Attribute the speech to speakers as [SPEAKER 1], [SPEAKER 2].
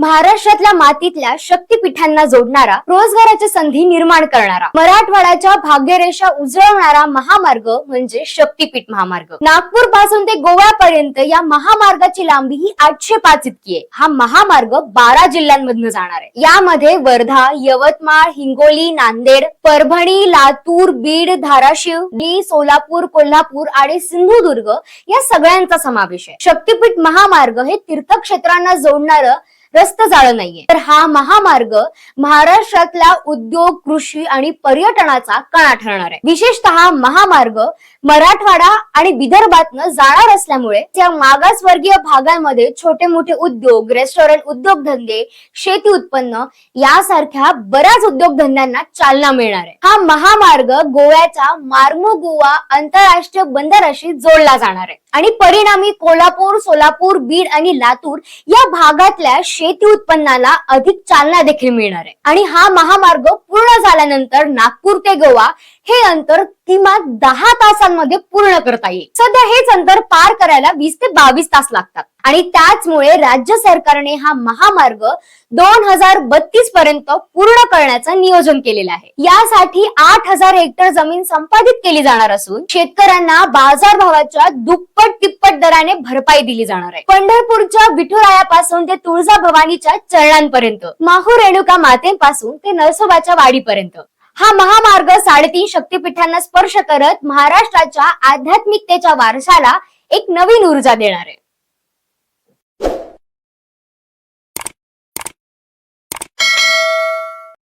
[SPEAKER 1] महाराष्ट्रातल्या मातीतल्या शक्तीपीठांना जोडणारा रोजगाराच्या संधी निर्माण करणारा मराठवाड्याच्या भाग्यरेषा उजळवणारा महामार्ग म्हणजे शक्तीपीठ महामार्ग. नागपूरपासून ते गोव्यापर्यंत या महामार्गाची लांबी ही आठशे पाच इतकी आहे. हा महामार्ग बारा जिल्ह्यांमधनं जाणार आहे. यामध्ये वर्धा यवतमाळ हिंगोली नांदेड परभणी लातूर बीड धाराशिव डी सोलापूर कोल्हापूर आणि सिंधुदुर्ग या सगळ्यांचा समावेश आहे. शक्तीपीठ महामार्ग हे तीर्थक्षेत्रांना जोडणारं रस्त जाळं नाहीये. तर हा महामार्ग महाराष्ट्रातल्या उद्योग कृषी आणि पर्यटनाचा कणा ठरणार आहे. विशेषतः महामार्ग मराठवाडा आणि विदर्भातनं जाणार असल्यामुळे त्या मागासवर्गीय भागांमध्ये छोटे मोठे उद्योग रेस्टॉरंट उद्योगधंदे शेती उत्पन्न यासारख्या बऱ्याच उद्योगधंद्यांना चालना मिळणार आहे. हा महामार्ग गोव्याच्या मार्मोगोवा आंतरराष्ट्रीय बंदराशी जोडला जाणार आहे. आणि परिणामी कोल्हापूर सोलापूर बीड आणि लातूर या भागातल्या शेती उत्पन्नाला अधिक चालना देखील मिळणार आहे. आणि हा महामार्ग पूर्ण झाल्यानंतर नागपूर ते गोवा हे अंतर किमान दहा तासांमध्ये पूर्ण करता येईल. सध्या हेच अंतर पार करायला वीस ते बावीस तास लागतात. आणि त्याचमुळे राज्य सरकारने हा महामार्ग दोन हजार बत्तीस पर्यंत पूर्ण करण्याचं नियोजन केलेलं आहे. यासाठी आठ हजार हेक्टर जमीन संपादित केली जाणार असून शेतकऱ्यांना बाजारभावाच्या दुप्पट तिप्पट दराने भरपाई दिली जाणार आहे. पंढरपूरच्या विठुरायापासून ते तुळजा भवानीच्या चरणांपर्यंत माहू रेणुका मातेपासून ते नरसोबाच्या वाडीपर्यंत. हा महामार्ग साडेतीन शक्तीपीठांना स्पर्श करत महाराष्ट्राच्या आध्यात्मिकतेच्या वारसाला एक नवीन ऊर्जा देणार आहे.